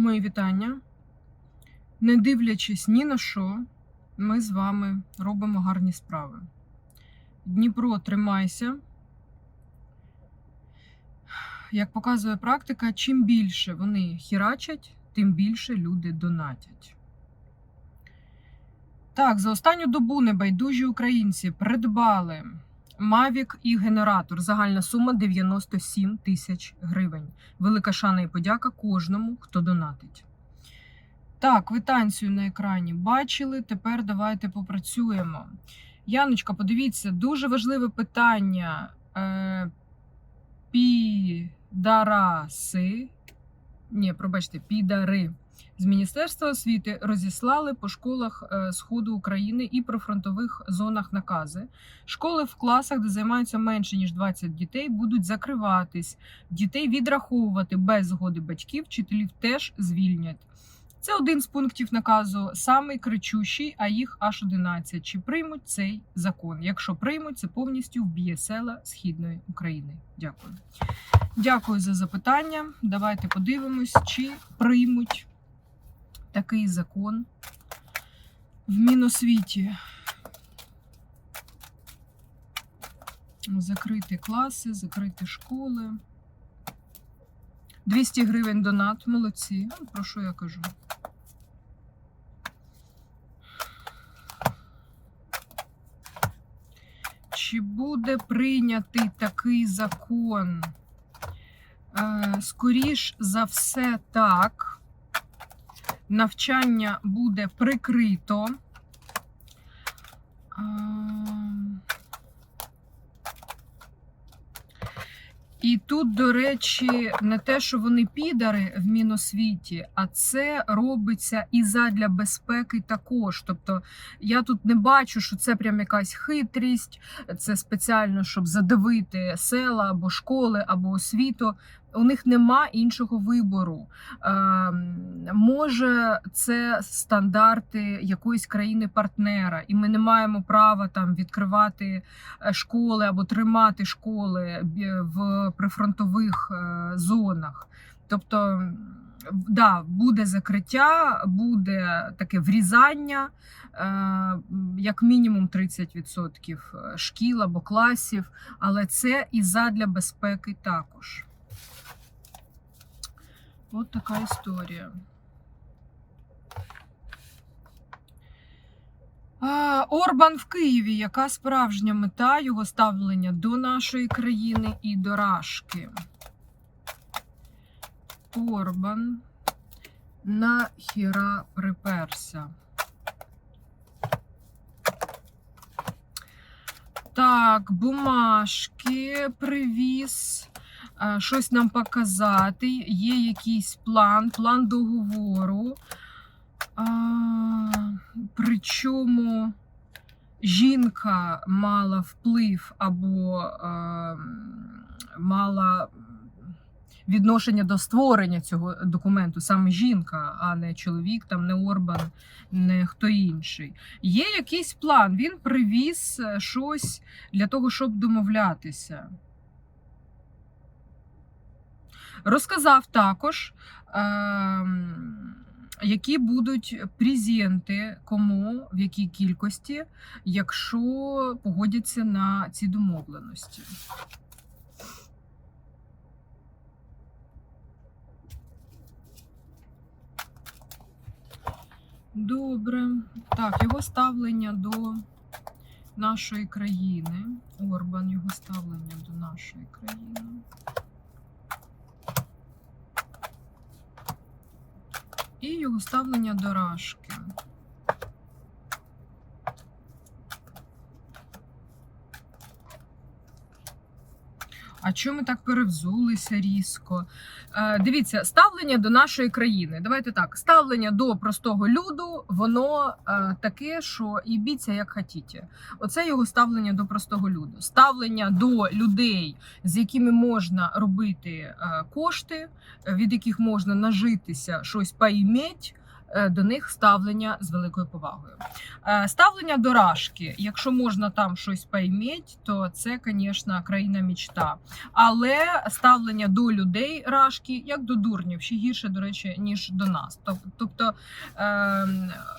Мої вітання. Не дивлячись ні на що, ми з вами робимо гарні справи. Дніпро, тримайся. Як показує практика, чим більше вони хірачать, тим більше люди донатять. Так, за останню добу небайдужі українці придбали Mavic і генератор. Загальна сума 97 тисяч гривень. Велика шана і подяка кожному, хто донатить. Так, квитанцію на екрані бачили. Тепер давайте попрацюємо. Яночка, подивіться, дуже важливе питання. Е, підараси. Ні, пробачте, підари. З Міністерства освіти розіслали по школах е, Сходу України і прифронтових зонах накази. Школи в класах, де займаються менше ніж 20 дітей, будуть закриватись. Дітей відраховувати без згоди батьків, вчителів теж звільнять. Це один з пунктів наказу, самий кричущий, а їх аж 11. Чи приймуть цей закон? Якщо приймуть, це повністю вб'є села Східної України. Дякую. Дякую за запитання. Давайте подивимось, чи приймуть такий закон в Міносвіті. Закрити класи, закрити школи. 200 гривень донат, молодці. Ну, Про що я кажу? Чи буде прийнятий такий закон? Е, Скоріш за все, так. Навчання буде прикрито. І тут, до речі, не те, що вони підари в Міносвіті, а це робиться і задля безпеки також. Тобто я тут не бачу, що це прям якась хитрість, це спеціально, щоб задавити села або школи, або освіту. У них нема іншого вибору. Е, може, це стандарти якоїсь країни-партнера, і ми не маємо права там відкривати е, школи або тримати школи в прифронтових е, зонах. Тобто, да, буде закриття, буде таке врізання, е, як мінімум 30% шкіл або класів, але це і задля безпеки також. От така історія. А, Орбан в Києві. Яка справжня мета його ставлення до нашої країни і до Рашки? Орбан нахіра приперся. Так, бумажки привіз. Щось нам показати. Є якийсь план, план договору. А, причому жінка мала вплив або е, мала відношення до створення цього документу, саме жінка, а не чоловік, там не Орбан, не хто інший. Є якийсь план. Він привіз е, щось для того, щоб домовлятися. Розказав також. Е, які будуть презенти, кому, в якій кількості, якщо погодяться на ці домовленості. Добре. Так, його ставлення до нашої країни. Орбан, його ставлення до нашої країни. І його ставлення до Рашки. А чому так перевзулися різко? Е, дивіться, ставлення до нашої країни. Давайте так: ставлення до простого люду, воно е, таке, що і біться як хотіте. Оце його ставлення до простого люду. Ставлення до людей, з якими можна робити е, кошти, від яких можна нажитися, щось поіміть, е, до них ставлення з великою повагою. Е, Ставлення до Рашки, якщо можна там щось пойміть, то це, звісно, країна мічта. Але ставлення до людей Рашки, як до дурнів, ще гірше, до речі, ніж до нас. Тобто е,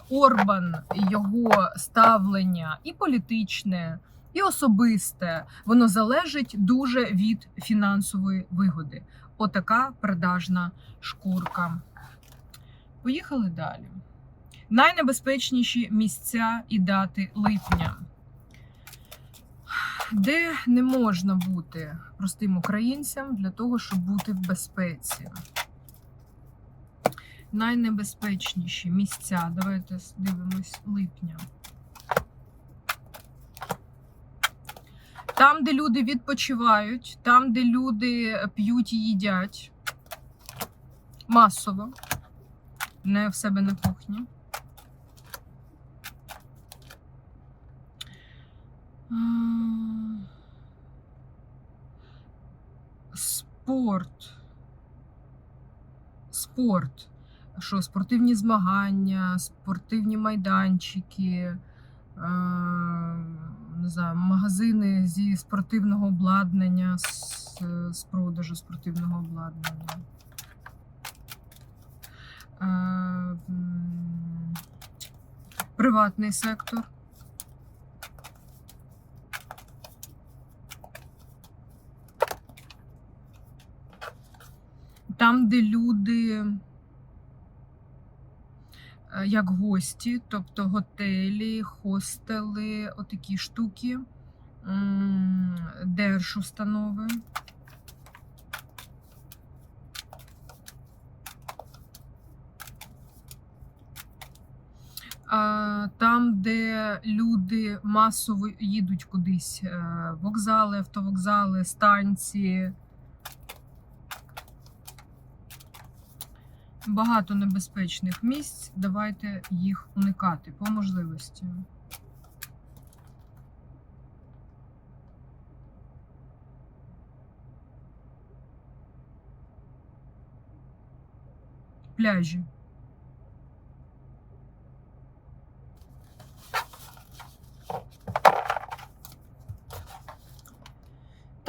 Орбан, його ставлення і політичне, і особисте, воно залежить дуже від фінансової вигоди. Отака продажна шкурка. Поїхали далі. Найнебезпечніші місця і дати липня, де не можна бути простим українцям для того, щоб бути в безпеці. Найнебезпечніші місця. Давайте дивимось липня. Там, де люди відпочивають, там, де люди п'ють і їдять масово, не в себе на кухні. Спорт. Спорт. Що спортивні змагання, спортивні майданчики, не знаю, магазини зі спортивного обладнання, з продажу спортивного обладнання. Е, Приватний сектор. Там, де люди е, як гості, тобто готелі, хостели, отакі штуки, держустанови. А, Там, де люди масово їдуть кудись, е, вокзали, автовокзали, станції. Багато небезпечних місць. Давайте їх уникати по можливості. Пляжі.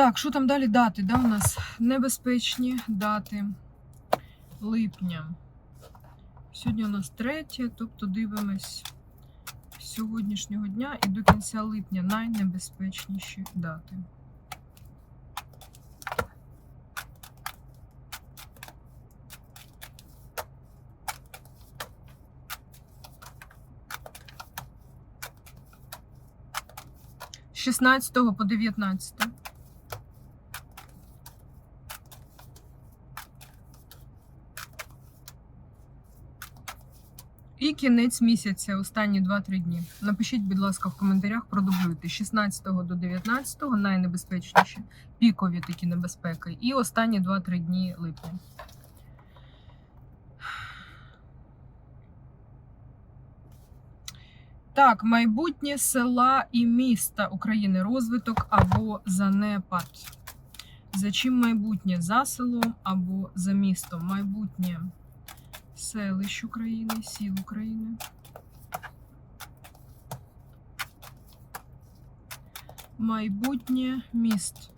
Так, що там далі дати? Да, у нас небезпечні дати липня. Сьогодні у нас третє, тобто дивимось сьогоднішнього дня і до кінця липня найнебезпечніші дати. З 16 по 19. Кінець місяця, останні 2-3 дні. Напишіть, будь ласка, в коментарях, продублюйте. 16 до 19 найнебезпечніші, пікові такі небезпеки. І останні 2-3 дні липня. Так, майбутнє села і міста України. Розвиток або занепад. За чим майбутнє? За селом або за містом. Майбутнє селищ України, сіл України. Майбутнє міст.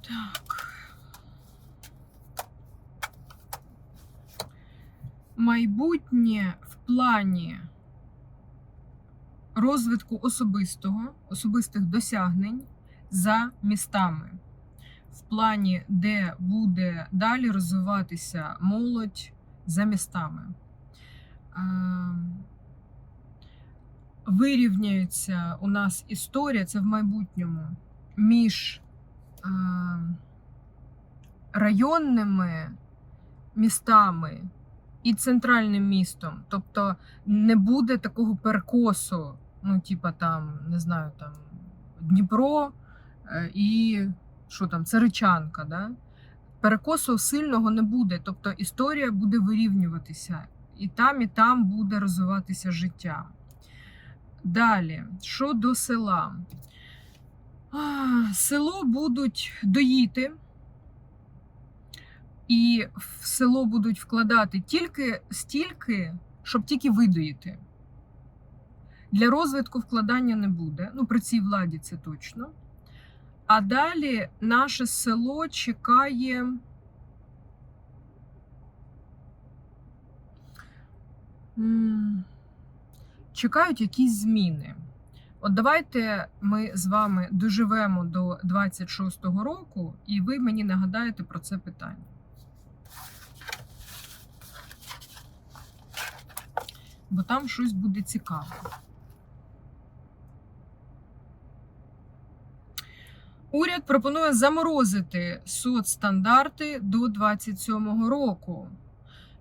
Так. Майбутнє в плані розвитку особистого, особистих досягнень за містами. В плані, де буде далі розвиватися молодь за містами. Ем, Вирівняється у нас історія, це в майбутньому, між ем, районними містами і центральним містом. Тобто не буде такого перекосу, ну, типа там, не знаю, там Дніпро е, і що там, Царичанка, да? Перекосу сильного не буде. Тобто історія буде вирівнюватися. І там, і там буде розвиватися життя. Далі, що до села? Село будуть доїти, і в село будуть вкладати тільки стільки, щоб тільки видоїти. Для розвитку вкладання не буде. Ну, при цій владі це точно. А далі наше село чекає. Чекають якісь зміни. От давайте ми з вами доживемо до 26-го року, і ви мені нагадаєте про це питання. Бо там щось буде цікаве. Уряд пропонує заморозити соцстандарти до 27-го року.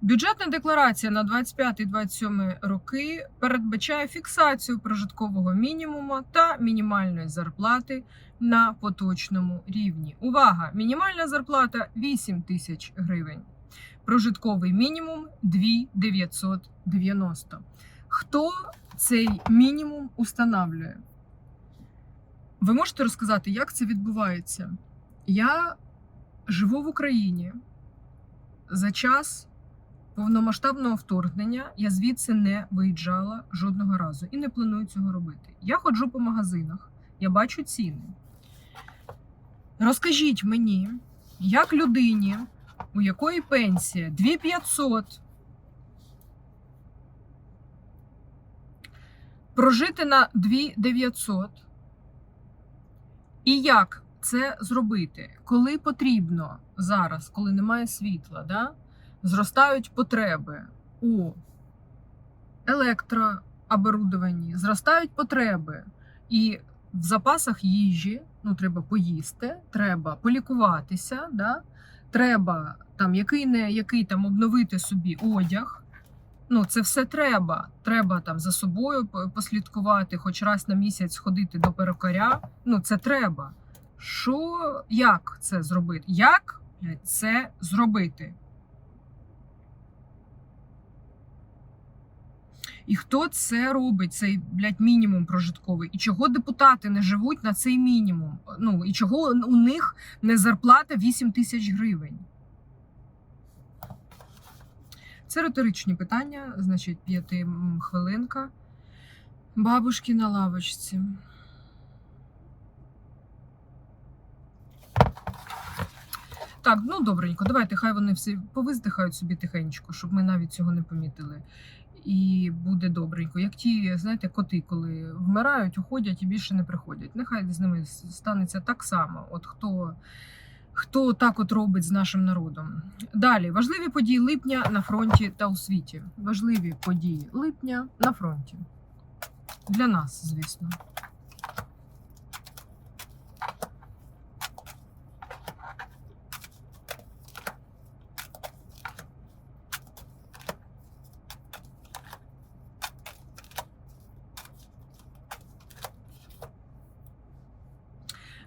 Бюджетна декларація на 25-27 роки передбачає фіксацію прожиткового мінімуму та мінімальної зарплати на поточному рівні. Увага! Мінімальна зарплата 8 тисяч гривень. Прожитковий мінімум 2 990. Хто цей мінімум устанавлює? Ви можете розказати, як це відбувається? Я живу в Україні за час повномасштабного вторгнення я звідси не виїжджала жодного разу і не планую цього робити. Я ходжу по магазинах, я бачу ціни. Розкажіть мені, як людині, у якої пенсія 2500, прожити на 2900, і як це зробити, коли потрібно зараз, коли немає світла, да? зростають потреби у електрооборудованні, зростають потреби і в запасах їжі, ну треба поїсти, треба полікуватися, да? Треба там який не який там обновити собі одяг. Ну, це все треба. Треба там за собою послідкувати, хоч раз на місяць ходити до перукаря. Ну, це треба. Що, як це зробити? Як це зробити? І хто це робить, цей блядь, мінімум прожитковий? І чого депутати не живуть на цей мінімум? Ну і чого у них не зарплата 8 тисяч гривень? Це риторичні питання, значить, п'яти хвилинка. Бабушки на лавочці. Так, ну добренько, давайте, хай вони всі повиздихають собі тихенько, щоб ми навіть цього не помітили. І буде добренько. Як ті, знаєте, коти, коли вмирають, уходять і більше не приходять. Нехай з ними станеться так само. От хто, хто так от робить з нашим народом. Далі важливі події липня на фронті та у світі. Важливі події липня на фронті. Для нас, звісно.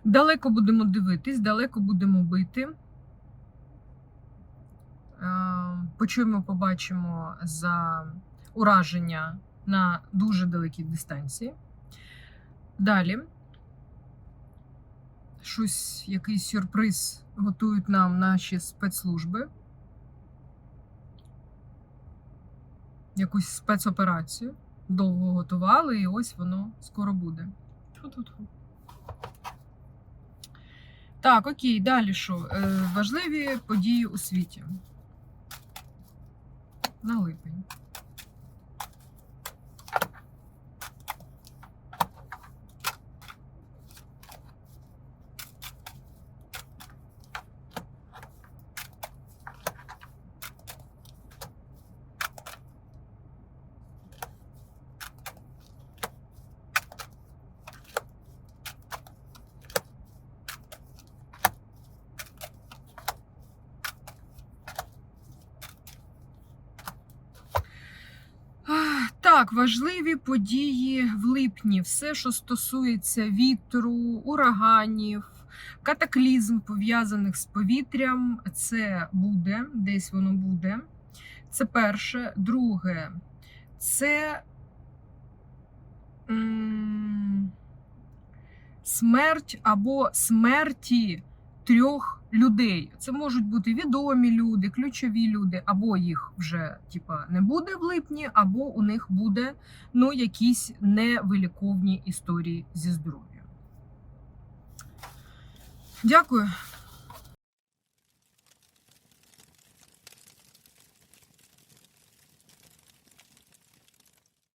Далеко будемо дивитись, далеко будемо бити. Е, Почуємо, побачимо за ураження на дуже далекій дистанції. Далі. Щось, якийсь сюрприз готують нам наші спецслужби. Якусь спецоперацію. Довго готували, і ось воно скоро буде. Тьфу-тьфу-тьфу. Так, окей, далі що? Е, важливі події у світі. На липень. Так, важливі події в липні. Все, що стосується вітру, ураганів, катаклізм пов'язаних з повітрям, це буде, десь воно буде. Це перше. Друге, це м, смерть або смерті трьох людей. Це можуть бути відомі люди, ключові люди, або їх вже типа не буде в липні, або у них буде ну, якісь невиліковні історії зі здоров'ям. Дякую.